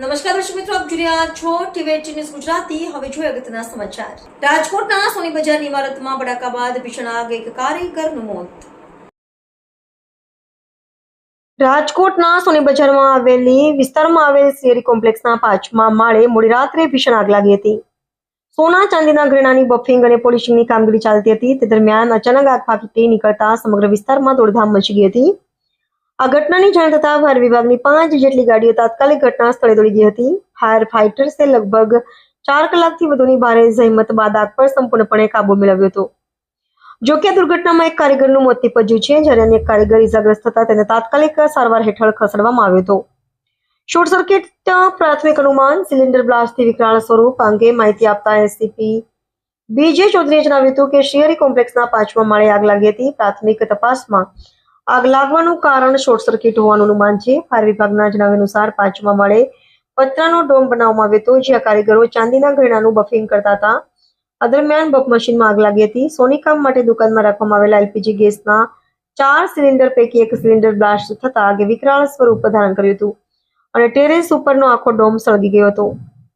નમસ્કાર દર્શક મિત્રો, આપ જોઈ રહ્યા છો ટીવી ન્યૂઝ ગુજરાતી. હવે જોઈએ અગત્યના સમાચાર. રાજકોટના સોની બજારની ઇમારતમાં બડાકા બાદ ભીષણ આગ, એક કારીગરનું મોત. રાજકોટના સોની બજારમાં આવેલી વિસ્તારમાં આવેલ શેરી કોમ્પ્લેક્સના પાંચમા માળે મોડી રાત્રે ભીષણ આગ લાગી હતી. સોના, ચાંદીના ઘરેણાની બફિંગ અને પોલિશિંગની કામગીરી ચાલતી હતી. તે દરમિયાન અચાનક આગ ફાટી નીકળતા સમગ્ર વિસ્તારમાં દોડધામ મચી ગઈ હતી. આ ઘટનાની જાણ થતાં ફાયર વિભાગની પાંચ જેટલી ગાડીઓ તાત્કાલિક ઘટના સ્થળે દોડી ગઈ હતી. ફાયર ફાઇટર્સે લગભગ ચાર કલાકથી વધુની ભારે જહેમત બાદ આગ પર સંપૂર્ણપણે કાબુ મેળવ્યો હતો. જો કે આ દુર્ઘટનામાં એક કારીગરનું મોત નિપજ્યું છે, જ્યારે અન્ય કારીગર ઇજાગ્રસ્ત થતા તેને તાત્કાલિક સારવાર હેઠળ ખસેડવામાં આવ્યો હતો. શોર્ટ સર્કિટ પ્રાથમિક અનુમાન, સિલિન્ડર બ્લાસ્ટથી વિકરાળ સ્વરૂપ અંગે માહિતી આપતા એસસીપી બીજે ચૌધરીએ જણાવ્યું હતું કે શિયરી કોમ્પ્લેક્સના પાંચમા માળે આગ લાગી હતી. પ્રાથમિક તપાસમાં આગ લાગવાનું કારણ શોર્ટ સર્કિટ હોવાનું અનુમાન છે. ફાયર વિભાગના જણાવ્યા અનુસાર પાંચમા માળે પતરાનો ડોમ બનાવવામાં આવ્યો હતો, જ્યાં કારીગરો ચાંદીના ઘરેણાનું બફિંગ કરતા હતા. આ દરમિયાન બફ મશીનમાં આગ લાગી હતી. સોની કામ માટે દુકાનમાં રાખવામાં આવેલા એલપીજી ગેસના ચાર સિલિન્ડર પૈકી એક સિલિન્ડર બ્લાસ્ટ થતા આગે વિકરાળ સ્વરૂપ ધારણ કર્યું હતું અને ટેરેસ ઉપરનો આખો ડોમ સળગી ગયો હતો.